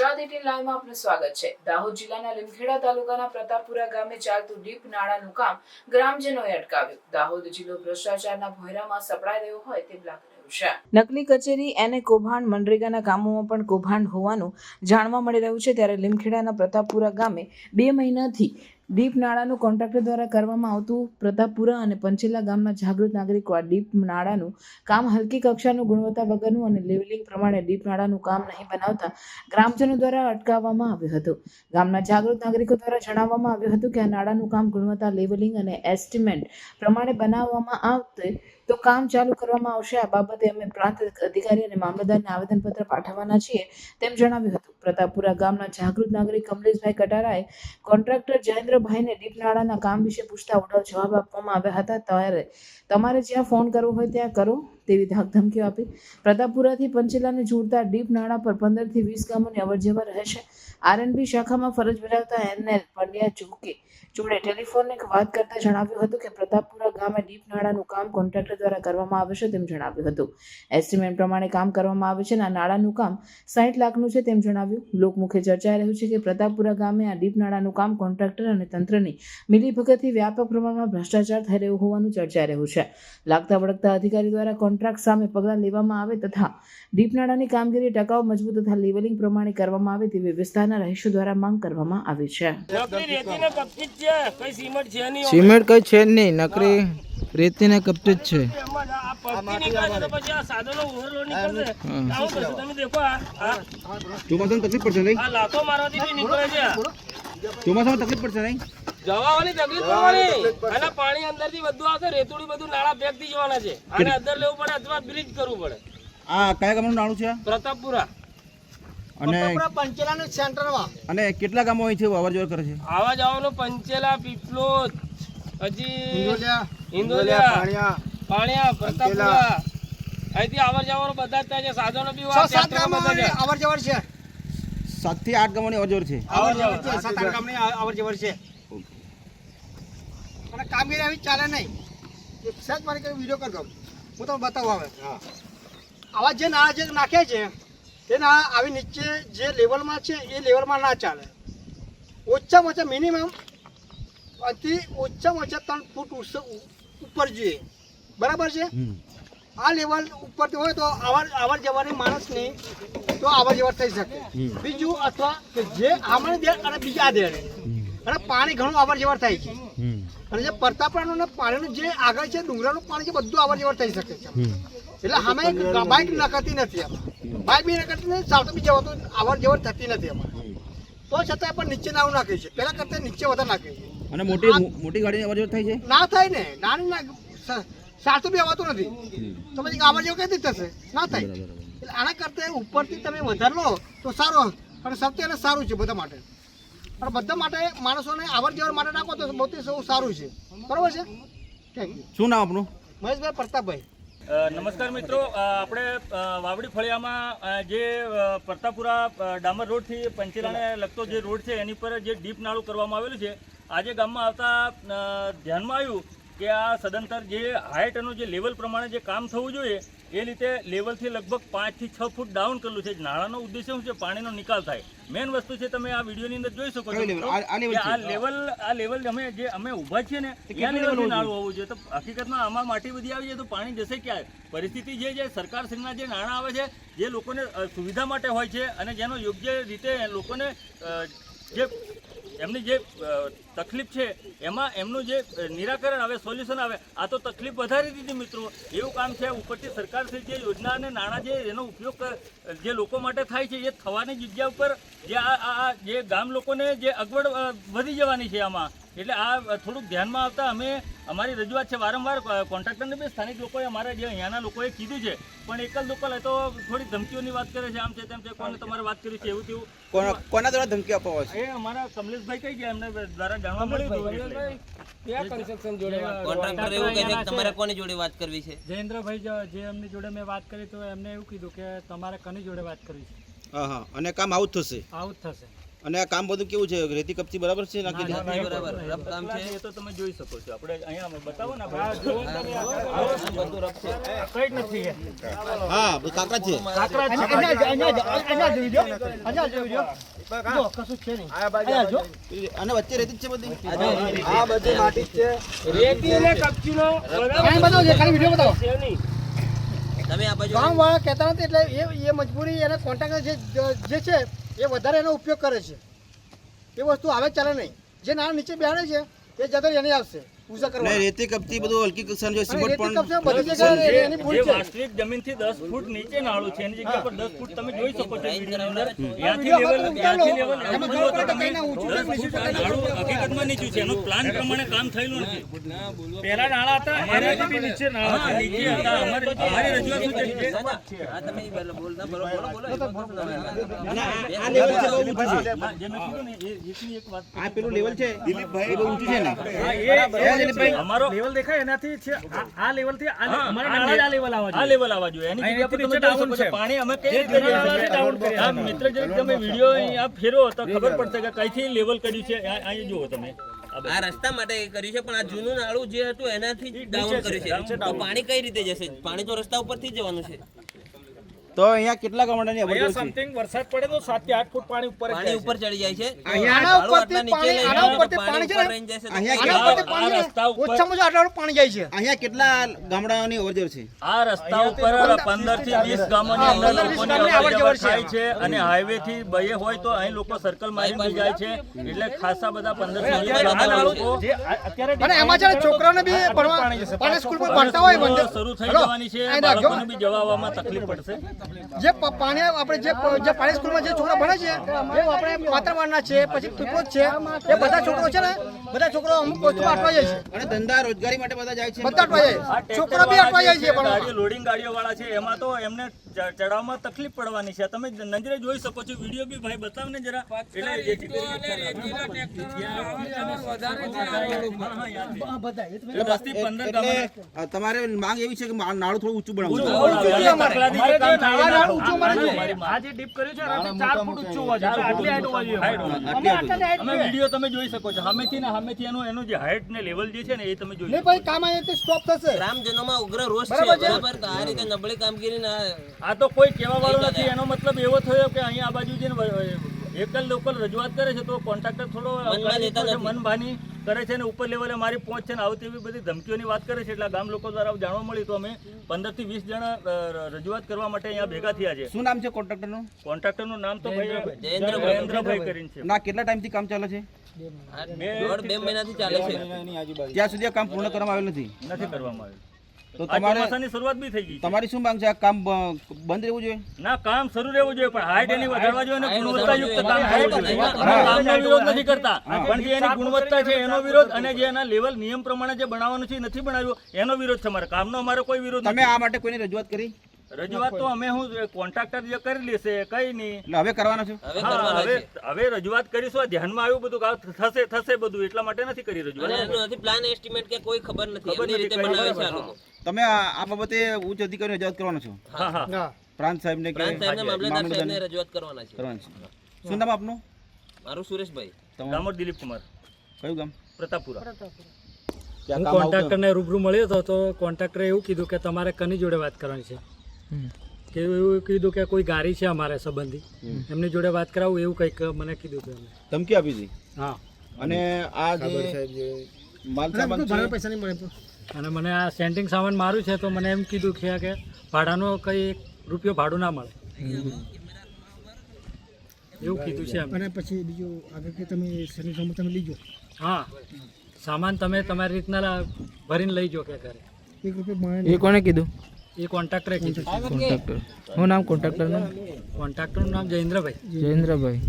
Gujarat eighteen લાઈવમાં આપનું સ્વાગત છે. દાહોદ જિલ્લાના લીમખેડા તાલુકાના પ્રતાપપુરા ગામે ચાલતું ડીપ નાળાનું કામ ગ્રામજનોએ અટકાવ્યું. દાહોદ જિલ્લો ભ્રષ્ટાચારના ભોયરામાં સપડાઈ રહ્યો હોય તેમ લાગી છે. નકલી કચેરી એને કૌભાંડ મનરેગાના કામોમાં પણ કૌભાંડ હોવાનું જાણવા મળી રહ્યું છે. ત્યારે લીમખેડાના પ્રતાપપુરા ગામે બે મહિનાથી ડીપ નાળાનું કોન્ટ્રાક્ટર દ્વારા કરવામાં આવતું પ્રતાપપુરા અને પંચેલા ગામના જાગૃત નાગરિકો આ ડીપ નાળાનું કામ હલકી કક્ષાનું ગુણવત્તા વગરનું અને લેવલિંગ પ્રમાણે ડીપ નાળાનું કામ નહીં બનાવતા ગ્રામજનો દ્વારા અટકાવવામાં આવ્યું હતું. ગામના જાગૃત નાગરિકો દ્વારા જણાવવામાં આવ્યું હતું કે આ નાળાનું કામ ગુણવત્તા લેવલિંગ અને એસ્ટિમેટ પ્રમાણે બનાવવામાં આવશે તો કામ ચાલુ કરવામાં આવશે. આ બાબતે અમે પ્રાંત અધિકારી અને મામલતદારને આવેદનપત્ર પાઠવવાના છીએ તેમ જણાવ્યું હતું. પ્રતાપપુરા ગામના જાગૃત નાગરિક કમલેશભાઈ કટારાએ કોન્ટ્રાક્ટર જયેન્દ્રભાઈને ડીપનાળાના કામ વિશે પૂછતા ઉડાવ જવાબ આપવામાં આવ્યા હતા. ત્યારે તમારે જ્યાં ફોન કરવો હોય ત્યાં કરો તેવી ધાક ધમકીઓ આપી. પ્રતાપપુરાથી પંચેલાને જોડતા ડીપ નાળા પર પંદરથી વીસ ગામોની અવરજવર રહેશે. આરએનબી શાખામાં ફરજ બજાવતા એનએલ પંડ્યા ચોકે જોડે ટેલિફોનને વાત કરતા જણાવ્યું હતું કે પ્રતાપપુરા ગામે ડીપ નાળાનું કામ કોન્ટ્રાક્ટર દ્વારા કરવામાં આવશે તેમ જણાવ્યું હતું. એસ્ટિમેટ પ્રમાણે કામ કરવામાં આવે છે અને આ નાળાનું કામ સાઠ લાખનું છે તેમ જણાવ્યું. લોકમુખે ચર્ચાઈ રહ્યું છે કે પ્રતાપપુરા ગામે આ ડીપ નાળાનું કામ કોન્ટ્રાક્ટર અને તંત્રની મિલીભગતથી વ્યાપક પ્રમાણમાં ભ્રષ્ટાચાર થઈ રહ્યો હોવાનું ચર્ચાઈ રહ્યું છે. લાગતા વળગતા અધિકારી દ્વારા કોન્ટ્રાક્ટ સામે પગલાં લેવામાં આવે તથા ડીપ નાળાની કામગીરી ટકાઉ મજબૂત તથા લેવલિંગ પ્રમાણે કરવામાં આવે તેવી વિસ્તારના રહીશો દ્વારા માંગ કરવામાં આવી છે. સિમેન્ટ નહીં કઈ છે નહીં. નકરી રેતી કપચિત છે છે. ચોમાસામાં તકલીફ પડશે નહીં? લાતો મારવાથી બી નીકળે છે ચોમાસામાં તકલીફ પડશે નહીં? જવાની તકલીફ પડવાની અને પાણી અંદરથી બધું આવશે રેતુડી બધું નાળા પેકથી જવાના છે. અને અંદર લેવું પડે અથવા બ્રિજ કરવું પડે. આ કયા ગામનું નાણું છે? પ્રતાપપુરા. અને અને કેટલા ગામો હોય અવર જવર કરે છે? આવા જવાનું પંચેલા પીપલોદ હજી ઇન્દોલિયા પાણિયા પ્રતાપપુરા. અહીંથી આવર જવાનું બધા જ છે. સાધનો બી હોય, ટ્રેક્ટરો બધા છે. સાતથી આઠ ગામોની અવર જવર છે આવર જવર. અને કામગીરી આવી ચાલે નહીં. એક સહેજ મારી કઈ વીડિયો કરી હું તમને બતાવું હવે. આવા જે નાળા જે નાખે છે તે નાળા આવી નીચે જે લેવલમાં છે એ લેવલમાં ના ચાલે. ઓછામાં ઓછા મિનિમમ અતિ ઓછામાં ઓછા ત્રણ ફૂટ ઉસ- ઉપર જોઈએ. બરાબર છે? આ લેવલ ઉપરથી હોય તો અવર આવર જવાની માણસની તો આવર જવર થઈ શકે. બીજું અથવા કે જે આમણે દે અને બીજા આ અને પાણી ઘણું આવર જવર થાય છે. અને જે પરતાપરાનું ને પાણીનું જે આગળ છે ડુંગરાનું પાણી છે બધું આવર જવર થઈ શકે છે. એટલે અમે એક બાઇક નકરતી નથી એમાં બાઇક બી નકરતી નથી સાવતો બી જવાતો આવર જવર થતી નથી એમાં તો છતાં પણ નીચે નાવું નાખે છે. પહેલાં કરતાં નીચે વધારે નાખે છે. અને મોટી મોટી ગાડીની અવર જવર થાય છે? ના થાય ને. નાની ના સા- બી આવતું નથી. તો પછી આવર જવર કઈ રીતે થશે? ના થાય. એટલે આના કરતા ઉપરથી તમે વધારે લો તો સારું અને સૌથી એને સારું છે બધા માટે. અને બધા માટે માણસોને અવર જવર માટે નાખો તો બહુ સૌ સારું છે. બરોબર છે? શું નામ આપનું? મહેશભાઈ પ્રતાપભાઈ. નમસ્કાર મિત્રો. આપણે વાવડી ફળિયામાં જે પ્રતાપુરા ડામર રોડથી પંચેલાને લગતો જે રોડ છે એની પર જે ડીપ નાળું કરવામાં આવેલું છે આજે ગામમાં આવતા ધ્યાનમાં આવ્યું કે આ સદંતર જે હાઇટનું જે લેવલ પ્રમાણે જે કામ થવું જોઈએ એ રીતે લેવલથી લગભગ પાંચથી છ ફૂટ ડાઉન કરેલું છે. નાળાનો ઉદ્દેશ્ય શું છે? પાણીનો નિકાલ થાય. મેઇન વસ્તુ છે તમે આ વિડીયોની અંદર જોઈ શકો છો આ-? લેવલ આ લેવલ અમે જે અમે ઊભા છીએ ને level લેવલથી નાળું હોવું જોઈએ. તો હકીકતમાં આમાં માટી બધી આવી જાય તો પાણી જશે ક્યાં? પરિસ્થિતિ જે છે સરકારશ્રીના જે નાણાં આવે છે જે લોકોને સુવિધા માટે હોય છે અને જેનો યોગ્ય રીતે લોકોને જે એમની જે તકલીફ છે, એમાં એમનું જે નિરાકરણ આવે, સોલ્યુશન આવે, આ તો તકલીફ વધારી દીધી મિત્રો. એવું કામ છે ઉપરથી સરકારથી જે યોજના અને નાણાં જે એનો ઉપયોગ જે લોકો માટે થાય છે, એ થવાની જગ્યા ઉપર જે આ જે ગામ લોકોને જે અગવડ વધી જવાની છે આમાં. એટલે આ થોડુંક ધ્યાનમાં આવતા અમે અમારી રજૂઆત છે વારંવાર કોન્ટ્રાક્ટરને બી સ્થાનિક લોકોએ અમારા જે અહીંયાના લોકોએ કીધું છે પણ એક જ લોકો લે તો થોડી ધમકીઓની વાત કરે છે આમ છે તેમ છે કોને તમારે વાત કરી છે એવું તેવું. કોના કોના દ્વારા ધમકી આપવા છે? એ અમારા કમલેશભાઈ કઈ ગયા એમને દ્વારા જાણવા મળ્યું હતું. કોન્ટ્રાક્ટર એવું કહે છે કે તમારે કોની જોડે વાત કરવી છે? જયેન્દ્રભાઈ જે એમની જોડે મેં વાત કરી તો એમને એવું કીધું કે તમારે કની જોડે વાત કરવી છે? હા હા અને કામ આવું જ થશે? આવું જ થશે. અને આ કામ બધું કેવું છે? રેતી કપચી બરાબર છે? નાખી છે? બરાબર. રફ કામ છે? એ તો તમે જોઈ શકો છો. આપણે અહીંયા બતાવો ને બધું રફ છે. હા બધું કાંકરા કાકરા છે. અહીંયા અહીંયા અહીંયા જોઈ જો અહીંયા જોઈ જો કશું છે નહીં. અહીંયા જો અને વચ્ચે રેતી જ છે બધી? આ બધી માટી જ છે. રેતી અને કપચીનો કાંઈ બતાવો છે ખાલી વીડિયો બતાવો. તમે આ બાજુ ગામ વાળા કહેતા નથી એટલે એ એ મજબૂરી એને કોન્ટ્રાક્ટર જે જે છે એ વધારે એનો ઉપયોગ કરે છે. એ વસ્તુ આવે ચાલે નહીં. જે નાણાં નીચે બેહાડે છે, એ જતો એની આવશે. પૂજા કરવા રેતી કપતી બધું હલકી કક્ષાનું છે સિમેન્ટ પણ બધી જગ્યાએ એની ભૂલ છે વાસ્તવિક જમીનથી દસ ફૂટ નીચે નાળું છે એની જગ્યા પર દસ ફૂટ તમે જોઈ શકો છો વિડીયોની અંદર ત્યાંથી લેવલ ત્યાંથી લેવલ એમાં એવું જુઓ તો ખબર પડે તમે કે અહીંયા ઊંચું દસ છે, ફૂટ આ નાળું હકીકતમાં નીચું છે એનું પ્લાન પ્રમાણે કામ થયેલું નથી પહેલા નાળા હતા એનાથી બી નીચે નાળા નીચે હતા અમારી અમારી રજૂઆત શું છે આ તમે ઈ બોલો બોલો બોલો આ આ લેવલ છે બહુ ઊંચું છે જે મેં કીધું ને એ એક વાત આ પેલું લેવલ છે દિલીપભાઈ બહુ ઊંચું છે ને એ દિલીપભાઈ અમારો લેવલ દેખાય એનાથી આ આ લેવલથી આ હા, અમારા આ નાળા જ આ લેવલ આવવા આ લેવલ આવવા જોઈએ. એની જગ્યા પર તમે નીચે જોઈ શકો down છો છે. પાણી અમે કઈ રીતે? કર્યા મિત્ર તમે વીડિયો આ તો ખબર પડશે કે કઈથી લેવલ કર્યું છે. આ- અહીં જુઓ તમે. આ રસ્તા માટે કર્યું છે પણ આ જૂનું નાળું જે હતું એનાથી ડાઉન કર્યું છે. તો પાણી કઈ રીતે જશે? પાણી તો રસ્તા ઉપરથી જવાનું છે. તો અહીંયા કેટલા ગામડાની અવર અહીંયા સમથિંગ વરસાદ પડે તો 7 થી 8 ફૂટ પાણી ઉપર પાણી ઉપર ચડી જાય છે. અહીંયા ઉપરથી પાણી- આના ઉપરથી પાણી છે અહીંયા ઉપરથી પાણી રસ્તા ઉપર- ઓછામાં ઓછું પાણી જાય છે. અહીંયા કેટલા ગામડાઓની અવર છે? આ રસ્તા ઉપર પંદરથી વીસ ગામોની લોકોની અવર જવર થાય છે. અને હાઈવે થી બયે હોય તો અહીં લોકો સર્કલ મારીને બી જાય છે. એટલે ખાસા બધા પંદરથી વીસ અત્યારે આ ગામના નાળું લોકો જે અત્યારે અને એમાં છે ને છોકરાઓને બી ભણવા પાણી સ્કૂલમાં ભણતા હોય બંધ. શરૂ થઈ જવાની છે. બાળકોને બી જવાવામાં તકલીફ પડશે. જે પાણી આપણે જે જે પાણી સ્કૂલમાં જે છોકરા ભણે છે એ આપણે માતરવાડના છે પછી પીપળોદ છે. એ બધા છોકરો છે ને બધા છોકરો અમુક વસ્તુમાં અટવાઈ જાય છે. અને ધંધા રોજગારી માટે બધા જાય છે. બધા અટવાઈ જાય છોકરો બી અટવાઈ જાય છે ગાડીઓ લોડિંગ ગાડીઓ વાળા છે એમાં તો એમને ચ- ચડાવવામાં તકલીફ પડવાની છે. તમે નજરે જોઈ શકો છો વીડિયો બી ભાઈ બતાવ ને જરા એટલે તમારે માંગ એવી છે કે નાળું થોડું ઊંચું બનાવવું ઊંચું જોઈએ. બનાવે. તકલાદી જે કામ થાય આ એ નાળ ઊંચું મારે છે. મારી આ જે ડીપ કર્યું છે ચાર ફૂટ ઊંચું હોવા જોઈએ. આટલી હાઈટ હોવા જોઈએ. આટલી આટલી. અમે વીડિયો તમે જોઈ શકો છો. સામેથી ને સામેથી એનું એનું જે હાઈટ ને લેવલ જે છે ને એ તમે જોઈ કામ સ્ટોપ થશે. ગ્રામજનોમાં ઉગ્ર રોષ છે બરાબર આ રીતે નબળી કામગીરી ના આ તો કોઈ કહેવા વાળું નથી. એનો મતલબ એવો થયો કે અહીંયા આ બાજુ જે એકલ લોકલ રજૂઆત કરે છે તો કોન્ટ્રાક્ટર થોડો મનમાં લેતા મનભાની. કરે છે અને ઉપર લેવલે મારી પહોંચ છે ને આવતી એવી બધી ધમકીઓની વાત કરે છે. એટલે ગામ લોકો દ્વારા જાણવા મળી તો અમે પંદરથી વીસ જણા રજૂઆત કરવા માટે અહીંયા ભેગા થયા છે. શું નામ છે કોન્ટ્રાક્ટરનું? કોન્ટ્રાક્ટરનું નામ તો ભાઈ જયેન્દ્રભાઈ. કરીને છે. ના કેટલા ટાઈમથી કામ ચાલે છે? બે મહિનાથી ચાલે છે. ત્યાં સુધી આ કામ પૂર્ણ કરવામાં આવ્યું નથી? નથી કરવામાં આવ્યું. તો તમારે ચોમાસાની શરૂઆત બી થઈ ગઈ તમારી શું માંગ છે? આ કામ બંધ રહેવું જોઈએ? ના કામ શરૂ રહેવું જોઈએ પણ હાઈટ એની વધારવા જોઈએ અને ગુણવત્તાયુક્ત કામ થવું જોઈએ. કામનો વિરોધ નથી કરતા. પણ જે એની ગુણવત્તા છે એનો વિરોધ અને જે એના લેવલ નિયમ પ્રમાણે જે બનાવવાનું છે એ નથી બનાવ્યું. એનો વિરોધ છે અમારે. કામનો અમારો કોઈ વિરોધ તમે આ માટે કોઈની રજૂઆત કરી? રજૂઆત તો અમે હું કોન્ટ્રાક્ટર જે કરી લેશે કઈ નહીં. એટલે હવે કરવાનો છે? હવે હવે રજૂઆત કરીશું આ ધ્યાનમાં આવ્યું બધું કે થશે થશે બધું એટલા માટે નથી કરી રજૂઆત. નથી પ્લાન એસ્ટિમેટ કે કોઈ ખબર નથી. ખબર નથી, રીતે બનાવે છે આ લોકો. તમે આ બાબતે ઉચ્ચ અધિકારીને રજૂઆત કરવાનો છો? હા હા. પ્રાંત સાહેબને કે પ્રાંત સાહેબને મામલતદાર સાહેબને રજૂઆત કરવાના છે. કરવાનું છે. શું નામ આપનું? મારું સુરેશભાઈ. ગામર દિલીપ કુમાર કયું ગામ? પ્રતાપપુરા. પ્રતાપપુરા હું કોન્ટ્રાક્ટરને રૂબરૂ મળ્યો હતો તો કોન્ટ્રાક્ટરે એવું કીધું કે તમારે કની જોડે વાત કરવાની છે? કે એવું કીધું કે કોઈ ગાડી છે અમારે સંબંધી. એમની જોડે વાત કરાવું એવું કંઈક મને કીધું કે ધમકી આપી હતી? હા. અને આ જે માલ સામાન પૈસા નહીં મળે અને મને આ સેન્ટિંગ સામાન મારું છે તો મને એમ કીધું કે કે ભાડાનો કંઈ એક રૂપિયો ભાડું ના મળે. એવું કીધું છે અને પછી બીજું આગળ કે તમે સેન્ટિંગ સામાન તમે લીજો. હા. સામાન તમે તમારી રીતના ભરીને લઈ જાઓ કે ઘરે. એક રૂપિયો એ કોને કીધું? એ કોન્ટ્રાક્ટરે કોન્ટ્રાક્ટર શું નામ? કોન્ટ્રાક્ટરનું કોન્ટ્રાક્ટરનું નામ? જયેન્દ્રભાઈ. જયેન્દ્રભાઈ.